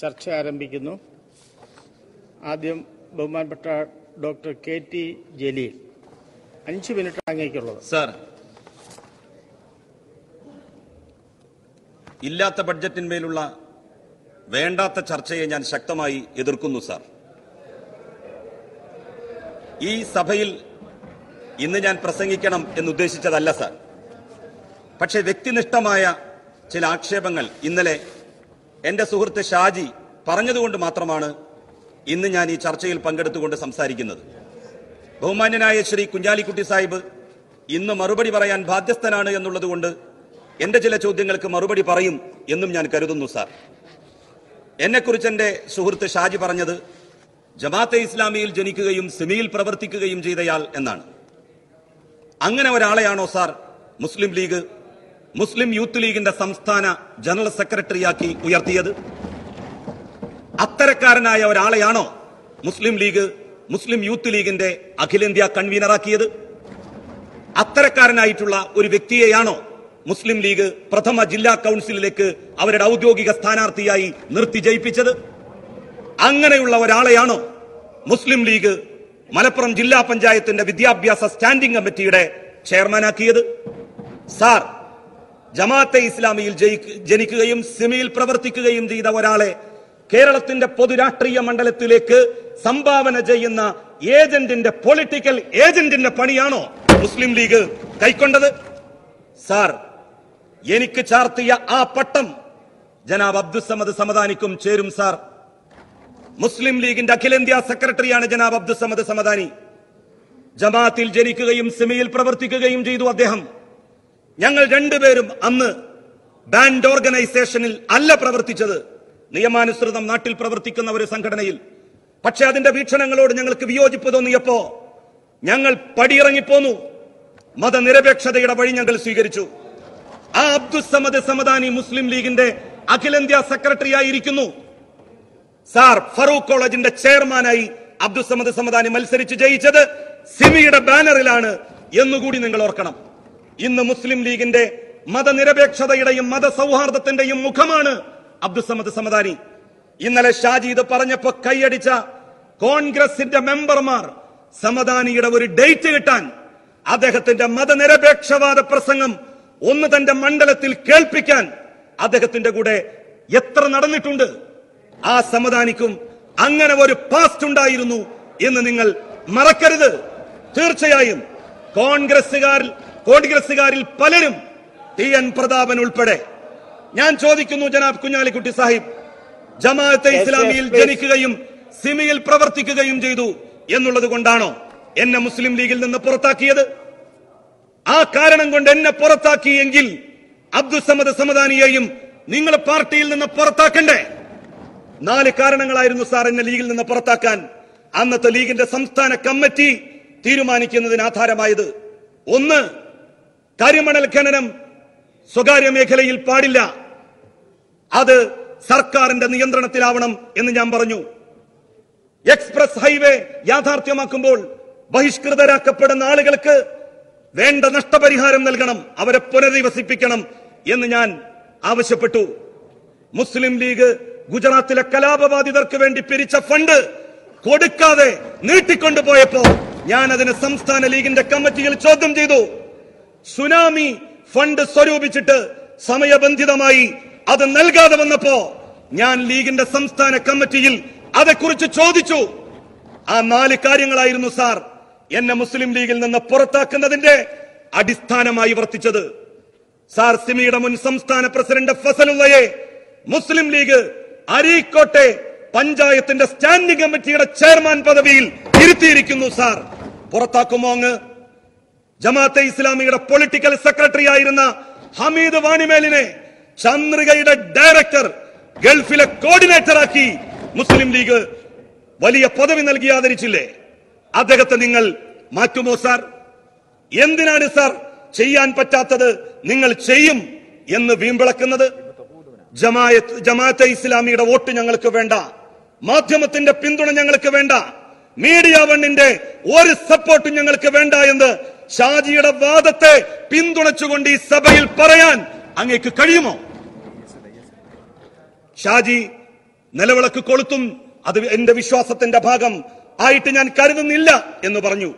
ചർച്ച ആരംഭിക്കുന്നു. ആദ്യം ബഹുമാനപ്പെട്ട ഡോക്ടർ കെ ടി ജലീൽ. അഞ്ച് മിനിറ്റ് അങ്ങേക്കുള്ളത്. സാർ ഇല്ലാത്ത ബഡ്ജറ്റിന്മേലുള്ള വേണ്ടാത്ത ചർച്ചയെ ഞാൻ ശക്തമായി എതിർക്കുന്നു സാർ. ഈ സഭയിൽ ഇന്ന് ഞാൻ പ്രസംഗിക്കണം എന്നുദ്ദേശിച്ചതല്ല സാർ. പക്ഷേ വ്യക്തിനിഷ്ഠമായ ചില ആക്ഷേപങ്ങൾ ഇന്നലെ എന്റെ സുഹൃത്ത് ഷാജി പറഞ്ഞതുകൊണ്ട് മാത്രമാണ് ഇന്ന് ഞാൻ ഈ ചർച്ചയിൽ പങ്കെടുത്തുകൊണ്ട് സംസാരിക്കുന്നത്. ബഹുമാന്യനായ ശ്രീ കുഞ്ഞാലിക്കുട്ടി സാഹിബ് ഇന്ന് മറുപടി പറയാൻ ബാധ്യസ്ഥനാണ് എന്നുള്ളതുകൊണ്ട് എന്റെ ചില ചോദ്യങ്ങൾക്ക് മറുപടി പറയും എന്നും ഞാൻ കരുതുന്നു സാർ. എന്നെക്കുറിച്ച് എന്റെ സുഹൃത്ത് ഷാജി പറഞ്ഞത് ജമാഅത്തെ ഇസ്ലാമിയിൽ ജനിക്കുകയും സിമിയിൽ പ്രവർത്തിക്കുകയും ചെയ്തയാൾ എന്നാണ്. അങ്ങനെ ഒരാളെയാണോ സാർ മുസ്ലിം ലീഗ് മുസ്ലിം യൂത്ത് ലീഗിന്റെ സംസ്ഥാന ജനറൽ സെക്രട്ടറിയാക്കി ഉയർത്തിയത്. അത്തരക്കാരനായ ഒരാളെയാണോ മുസ്ലിം ലീഗ് മുസ്ലിം യൂത്ത് ലീഗിന്റെ അഖിലേന്ത്യാ കൺവീനറാക്കിയത്? അത്തരക്കാരനായിട്ടുള്ള ഒരു വ്യക്തിയെയാണോ മുസ്ലിം ലീഗ് പ്രഥമ ജില്ലാ കൗൺസിലിലേക്ക് അവരുടെ ഔദ്യോഗിക സ്ഥാനാർത്ഥിയായി നിർത്തി ജയിപ്പിച്ചത്? അങ്ങനെയുള്ള ഒരാളെയാണോ മുസ്ലിം ലീഗ് മലപ്പുറം ജില്ലാ പഞ്ചായത്തിന്റെ വിദ്യാഭ്യാസ സ്റ്റാൻഡിംഗ് കമ്മിറ്റിയുടെ ചെയർമാനാക്കിയത്? സാർ ജമാഅത്തെ ഇസ്ലാമിയിൽ ജനിക്കുകയും സിമിയിൽ പ്രവർത്തിക്കുകയും ചെയ്ത ഒരാളെ കേരളത്തിന്റെ പൊതുരാഷ്ട്രീയ മണ്ഡലത്തിലേക്ക് സംഭാവന ചെയ്യുന്ന ഏജന്റിന്റെ പൊളിറ്റിക്കൽ ഏജന്റിന്റെ പണിയാണോ മുസ്ലിം ലീഗ് കൈക്കൊണ്ടത്? സാർ എനിക്ക് ചാർത്തിയ ആ പട്ടം ജനാബ് അബ്ദുസമദ് സമദാനിക്കും ചേരും സാർ. മുസ്ലിം ലീഗിന്റെ അഖിലേന്ത്യാ സെക്രട്ടറിയാണ് ജനാബ് അബ്ദുസമദ് സമദാനി. ജമാഅത്തിൽ ജനിക്കുകയും സിമിയിൽ പ്രവർത്തിക്കുകയും ചെയ്തു അദ്ദേഹം. ഞങ്ങൾ രണ്ടുപേരും അന്ന് ബാൻഡ് ഓർഗനൈസേഷനിൽ അല്ല പ്രവർത്തിച്ചത്. നിയമാനുസൃതം നാട്ടിൽ പ്രവർത്തിക്കുന്ന ഒരു സംഘടനയിൽ. പക്ഷെ അതിന്റെ വീക്ഷണങ്ങളോട് ഞങ്ങൾക്ക് വിയോജിപ്പ് തോന്നിയപ്പോ ഞങ്ങൾ പടിയിറങ്ങിപ്പോന്നു. മതനിരപേക്ഷതയുടെ വഴി ഞങ്ങൾ സ്വീകരിച്ചു. ആ അബ്ദുസമദ് സമദാനി മുസ്ലിം ലീഗിന്റെ അഖിലേന്ത്യാ സെക്രട്ടറി ആയിരിക്കുന്നു. സാർ ഫറൂഖ് കോളേജിന്റെ ചെയർമാനായി അബ്ദുസമദ് സമദാനി മത്സരിച്ച് ജയിച്ചത് സിമിയുടെ ബാനറിലാണ് എന്നുകൂടി നിങ്ങൾ ഓർക്കണം. ഇന്ന് മുസ്ലിം ലീഗിന്റെ മതനിരപേക്ഷതയുടെയും മതസൗഹാർദ്ദത്തിന്റെയും മുഖമാണ് അബ്ദുസമദ് സമദാനി. ഇന്നലെ ഷാജീദ് പറഞ്ഞപ്പോ കൈയടിച്ച കോൺഗ്രസിന്റെ മെമ്പർമാർ സമദാനിയുടെ ഒരു ഡേറ്റ് കിട്ടാൻ അദ്ദേഹത്തിന്റെ മതനിരപേക്ഷവാദ പ്രസംഗം ഒന്ന് തന്റെ മണ്ഡലത്തിൽ കേൾപ്പിക്കാൻ അദ്ദേഹത്തിന്റെ കൂടെ എത്ര നടന്നിട്ടുണ്ട്? ആ സമദാനിക്കും അങ്ങനെ ഒരു പാസ്റ്റ് ഉണ്ടായിരുന്നു എന്ന് നിങ്ങൾ മറക്കരുത്. തീർച്ചയായും കോൺഗ്രസുകാരിൽ കോൺഗ്രസുകാരിൽ പലരും ടി എൻ പ്രതാപൻ ഉൾപ്പെടെ. ഞാൻ ചോദിക്കുന്നു ജനാബ് കുഞ്ഞാലിക്കുട്ടി സാഹിബ് ജമാഅത്തെ ഇസ്ലാമിയിൽ ജനിക്കുകയും സിമിയിൽ പ്രവർത്തിക്കുകയും ചെയ്തു എന്നുള്ളത് കൊണ്ടാണോ എന്നെ മുസ്ലിം ലീഗിൽ നിന്ന് പുറത്താക്കിയത്? ആ കാരണം കൊണ്ട് എന്നെ പുറത്താക്കിയെങ്കിൽ അബ്ദുസമദ് സമദാനിയെയും നിങ്ങൾ പാർട്ടിയിൽ നിന്ന് പുറത്താക്കണ്ടേ? നാല് കാരണങ്ങളായിരുന്നു സാർ എന്നെ ലീഗിൽ നിന്ന് പുറത്താക്കാൻ അന്നത്തെ ലീഗിന്റെ സംസ്ഥാന കമ്മിറ്റി തീരുമാനിക്കുന്നതിന് ആധാരമായത്. ഒന്ന് കരിമണൽ ഖനനം സ്വകാര്യ മേഖലയിൽ പാടില്ല. അത് സർക്കാരിന്റെ നിയന്ത്രണത്തിലാവണം എന്ന് ഞാൻ പറഞ്ഞു. എക്സ്പ്രസ് ഹൈവേ യാഥാർത്ഥ്യമാക്കുമ്പോൾ ബഹിഷ്കൃതരാക്കപ്പെടുന്ന ആളുകൾക്ക് വേണ്ട നഷ്ടപരിഹാരം നൽകണം. അവരെ പുനരധിവസിപ്പിക്കണം എന്ന് ഞാൻ ആവശ്യപ്പെട്ടു. മുസ്ലിം ലീഗ് ഗുജറാത്തിലെ കലാപബാധിതർക്ക് വേണ്ടി പിരിച്ച ഫണ്ട് കൊടുക്കാതെ നീട്ടിക്കൊണ്ടുപോയപ്പോ ഞാൻ അതിന് സംസ്ഥാന ലീഗിന്റെ കമ്മിറ്റിയിൽ ചോദ്യം ചെയ്തു. സുനാമി ഫണ്ട് സ്വരൂപിച്ചിട്ട് സമയബന്ധിതമായി അത് നൽകാതെ വന്നപ്പോ ഞാൻ ലീഗിന്റെ സംസ്ഥാന കമ്മിറ്റിയിൽ അതേക്കുറിച്ച് ചോദിച്ചു. ആ നാല് കാര്യങ്ങളായിരുന്നു സാർ എന്നെ മുസ്ലിം ലീഗിൽ നിന്ന് പുറത്താക്കുന്നതിന്റെ അടിസ്ഥാനമായി വർത്തിച്ചത്. സാർ സിമിയുടെ മുൻ സംസ്ഥാന പ്രസിഡന്റ് ഫസലുള്ളയെ മുസ്ലിം ലീഗ് അരീക്കോട്ടെ പഞ്ചായത്തിന്റെ സ്റ്റാൻഡിംഗ് കമ്മിറ്റിയുടെ ചെയർമാൻ പദവിയിൽ ഇരുത്തിയിരിക്കുന്നു സാർ. പുറത്താക്കുമോ അങ്ങ്? ജമാഅത്തെ ഇസ്ലാമിയുടെ പൊളിറ്റിക്കൽ സെക്രട്ടറി ആയിരുന്ന ഹമീദ് വാണിമേലിനെ ചന്ദ്രികയുടെ ഡയറക്ടർ ഗൾഫിലെ കോർഡിനേറ്റർ ആക്കി മുസ്ലിം ലീഗ് വലിയ പദവി നൽകി ആദരിച്ചില്ലേ? അദ്ദേഹത്തെ നിങ്ങൾ മാറ്റുമോ സാർ? എന്തിനാണ് സാർ ചെയ്യാൻ പറ്റാത്തത് നിങ്ങൾ ചെയ്യും എന്ന് വീമ്പിളക്കുന്നത്? ജമാഅത്തെ ഇസ്ലാമിയുടെ വോട്ട് ഞങ്ങൾക്ക് വേണ്ട മാധ്യമത്തിന്റെ പിന്തുണ ഞങ്ങൾക്ക് വേണ്ട മീഡിയ വണ്ണിന്റെ ഒരു സപ്പോർട്ടും ഞങ്ങൾക്ക് വേണ്ട എന്ന് ഷാജിയുടെ വാദത്തെ പിന്തുണച്ചുകൊണ്ട് ഈ സഭയിൽ പറയാൻ അങ്ങേക്ക് കഴിയുമോ? ഷാജി നിലവിളക്ക് കൊളുത്തും അത് എന്റെ വിശ്വാസത്തിന്റെ ഭാഗം ആയിട്ട് ഞാൻ കരുതുന്നില്ല എന്ന് പറഞ്ഞു.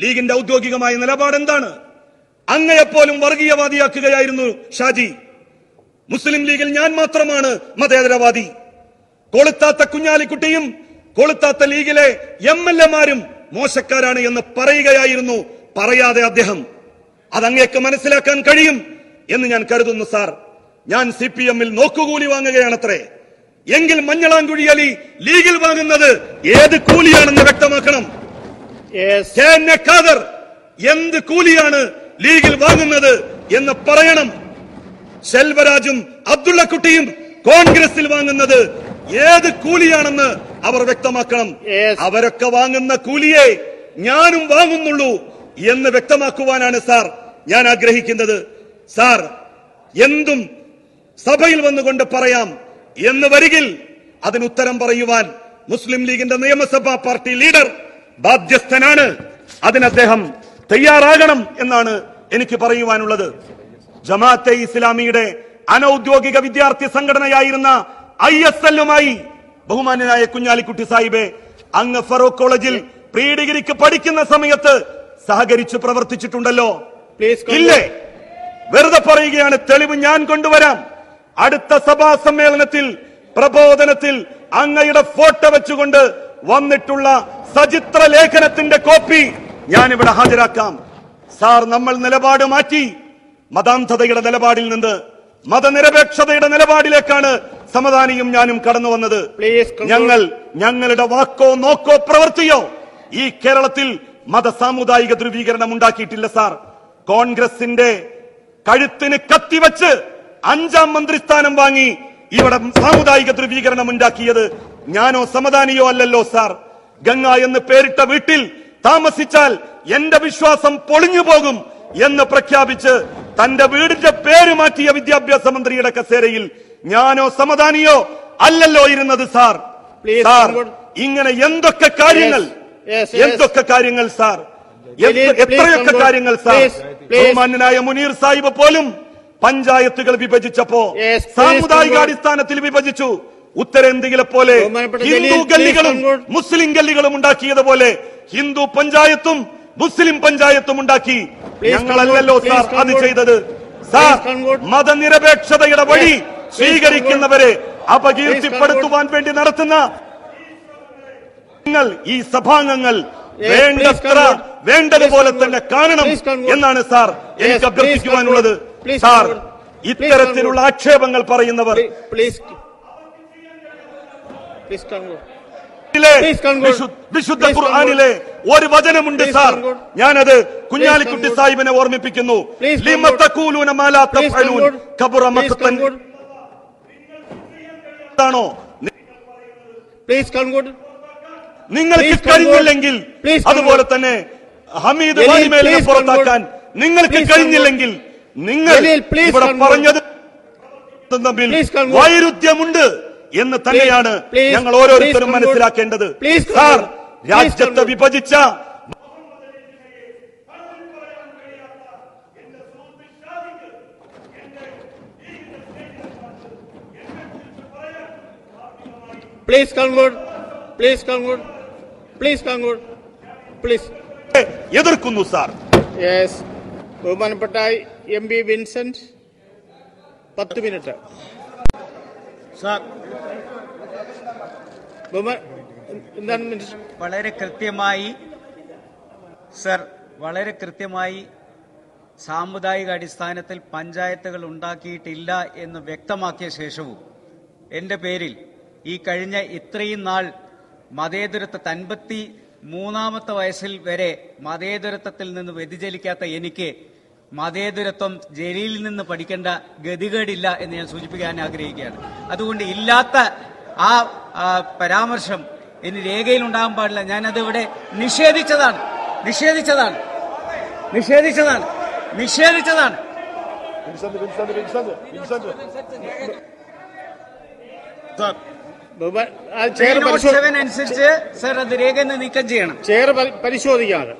ലീഗിന്റെ ഔദ്യോഗികമായ നിലപാട് എന്താണ് അങ്ങയെപ്പോലും വർഗീയവാദിയാക്കുകയായിരുന്നു ഷാജി. മുസ്ലിം ലീഗിൽ ഞാൻ മാത്രമാണ് മതേതരവാദി. കൊളുത്താത്ത കുഞ്ഞാലിക്കുട്ടിയും കൊളുത്താത്ത ലീഗിലെ എം എൽ എമാരും മോശക്കാരാണ് എന്ന് പറയുകയായിരുന്നു പറയാതെ അദ്ദേഹം അതങ്ങേക്ക് മനസ്സിലാക്കാൻ കഴിയും എന്ന് ഞാൻ കരുതുന്നു സാർ. ഞാൻ സി പി എമ്മിൽ നോക്കുകൂലി വാങ്ങുകയാണത്രേ. എങ്കിൽ മഞ്ഞളാംകുഴി അലി ലീഗിൽ വാങ്ങുന്നത് ഏത് കൂലിയാണെന്ന് വ്യക്തമാക്കണം. ഖാദർ എന്ത് കൂലിയാണ് ലീഗിൽ വാങ്ങുന്നത് എന്ന് പറയണം. ശെൽവരാജും അബ്ദുള്ളക്കുട്ടിയും കോൺഗ്രസിൽ വാങ്ങുന്നത് ഏത് കൂലിയാണെന്ന് അവർ വ്യക്തമാക്കണം. അവരൊക്കെ വാങ്ങുന്ന കൂലിയെ ഞാനും വാങ്ങുന്നുള്ളൂ. എന്ന് വ്യക്തമാക്കുവാനാണ് സാർ ഞാൻ ആഗ്രഹിക്കുന്നത്. സാർ എന്തും സഭയിൽ വന്നുകൊണ്ട് പറയാം എന്ന് വരികിൽ അതിന് ഉത്തരം പറയുവാൻ മുസ്ലിം ലീഗിന്റെ നിയമസഭാ പാർട്ടി ലീഡർ ബാധ്യസ്ഥനാണ്. അതിന് അദ്ദേഹം തയ്യാറാകണം എന്നാണ് എനിക്ക് പറയുവാനുള്ളത്. ജമാഅത്തെ ഇസ്ലാമിയുടെ അനൌദ്യോഗിക വിദ്യാർത്ഥി സംഘടനയായിരുന്ന ഐ എസ് എല്ലുമായി ബഹുമാന്യനായ കുഞ്ഞാലിക്കുട്ടി സാഹിബെ അങ്ങ് ഫറൂഖ് കോളേജിൽ പ്രീ ഡിഗ്രിക്ക് പഠിക്കുന്ന സമയത്ത് സഹകരിച്ച് പ്രവർത്തിച്ചിട്ടുണ്ടല്ലോ. ഇല്ലേ? വെറുതെ പറയുകയാണ് തെളിവ് ഞാൻ കൊണ്ടുവരാം. അടുത്ത സഭാ സമ്മേളനത്തിൽ പ്രബോധനത്തിൽ അങ്ങയുടെ ഫോട്ടോ വെച്ചുകൊണ്ട് വന്നിട്ടുള്ള സചിത്ര ലേഖനത്തിന്റെ കോപ്പി ഞാൻ ഇവിടെ ഹാജരാക്കാം. സാർ നമ്മൾ നിലപാട് മാറ്റി. മതാന്ധതയുടെ നിലപാടിൽ നിന്ന് മതനിരപേക്ഷതയുടെ നിലപാടിലേക്കാണ് സമദാനിയും ഞാനും കടന്നു വന്നത്. ഞങ്ങൾ ഞങ്ങളുടെ വാക്കോ നോക്കോ പ്രവർത്തിയോ? ഈ കേരളത്തിൽ മത സാമുദായിക ധ്രുവീകരണം ഉണ്ടാക്കിയിട്ടില്ല സാർ. കോൺഗ്രസിന്റെ കഴുത്തിന് കത്തിവച്ച് അഞ്ചാം മന്ത്രിസ്ഥാനം വാങ്ങി ഇവിടെ സാമുദായിക ധ്രുവീകരണം ഉണ്ടാക്കിയത് ഞാനോ സമദാനിയോ അല്ലല്ലോ സാർ. ഗംഗ എന്ന് പേരിട്ട വീട്ടിൽ താമസിച്ചാൽ എന്റെ വിശ്വാസം പൊളിഞ്ഞു പോകും എന്ന് പ്രഖ്യാപിച്ച് തന്റെ വീടിന്റെ പേര് മാറ്റിയ വിദ്യാഭ്യാസ മന്ത്രിയുടെ കസേരയിൽ ഞാനോ സമദാനിയോ അല്ലല്ലോ ഇരുന്നത് സാർ. സാർ ഇങ്ങനെ എന്തൊക്കെ കാര്യങ്ങൾ. എന്തൊക്കെ കാര്യങ്ങൾ സാർ? എത്രയൊക്കെ. കാര്യങ്ങൾ സാർ. ബഹുമാന്യനായ മുനീർ സാഹിബ് പോലും പഞ്ചായത്തുകൾ വിഭജിച്ചപ്പോ സാമുദായിക. അടിസ്ഥാനത്തിൽ വിഭജിച്ചു. ഉത്തരേന്ത്യയിലെ പോലെ ഹിന്ദു ഗല്ലികളും. മുസ്ലിം ഗല്ലികളും ഉണ്ടാക്കിയതുപോലെ ഹിന്ദു പഞ്ചായത്തും മുസ്ലിം പഞ്ചായത്തും ഉണ്ടാക്കി. ഞങ്ങളല്ലല്ലോ സാർ അത് ചെയ്തത്. സാർ മതനിരപേക്ഷതയുടെ വഴി സ്വീകരിക്കുന്നവരെ അപകീർത്തിപ്പെടുത്തുവാൻ വേണ്ടി നടത്തുന്ന നിങ്ങൾ ഈ സഭാംഗങ്ങൾ വേണ്ടത്ര വേണ്ടതുപോലെ തന്നെ കാണണം എന്നാണ് സാർ എനിക്ക് അഭ്യർത്ഥിക്കുവാനുള്ളത് സാർ ഇത്തരത്തിലുള്ള ആക്ഷേപങ്ങൾ പറയുന്നവർ വിശുദ്ധ ഖുർആാനിലെ ഒരു വചനമുണ്ട് സാർ ഞാനത് കുഞ്ഞാലിക്കുട്ടി സാഹിബിനെ ഓർമ്മിപ്പിക്കുന്നു ആണോ പ്ലീസ് കൺഗുഡ് നിങ്ങൾക്ക് കഴിഞ്ഞില്ലെങ്കിൽ അതുപോലെ തന്നെ ഹമീദ് പുറത്താക്കാൻ നിങ്ങൾക്ക് കഴിഞ്ഞില്ലെങ്കിൽ നിങ്ങൾ ഇവിടെ പറഞ്ഞത് വൈരുദ്ധ്യമുണ്ട് എന്ന് തന്നെയാണ് ഞങ്ങൾ ഓരോരുത്തരും മനസ്സിലാക്കേണ്ടത്. സാർ രാജ്യത്തെ വിഭജിച്ച please convert please convert Conclude. Please എതിർക്കുന്നു സാർ. യെസ് ബഹുമാനപ്പെട്ട എം ബി വിൻസെന്റ് പത്ത് മിനിറ്റ്. സാർ. വളരെ കൃത്യമായി സർ വളരെ കൃത്യമായി സാമുദായിക അടിസ്ഥാനത്തിൽ പഞ്ചായത്തുകൾ ഉണ്ടാക്കിയിട്ടില്ല എന്ന് വ്യക്തമാക്കിയ ശേഷവും എന്റെ പേരിൽ ഈ കഴിഞ്ഞ ഇത്രയും നാൾ മതേതരത്വ അൻപത്തി മൂന്നാമത്തെ വയസ്സിൽ വരെ മതേതരത്വത്തിൽ നിന്ന് വ്യതിചലിക്കാത്ത എനിക്ക് മതേതരത്വം ജലീലിൽ നിന്ന് പഠിക്കേണ്ട ഗതികേടില്ല എന്ന് ഞാൻ സൂചിപ്പിക്കാൻ ആഗ്രഹിക്കുകയാണ് അതുകൊണ്ട് ഇല്ലാത്ത ആ ആ, പരാമർശം ഇനി രേഖയിൽ ഉണ്ടാകാൻ പാടില്ല ഞാനത് ഇവിടെ നിഷേധിച്ചതാണ് നിഷേധിച്ചതാണ് നിഷേധിച്ചതാണ് നിഷേധിച്ചതാണ് സാർ അനുസരിച്ച് സർ അത് രേഖ നീക്കം ചെയ്യണം. ചെയർ പരിശോധിക്കാം പരിശോധിക്കാതെ.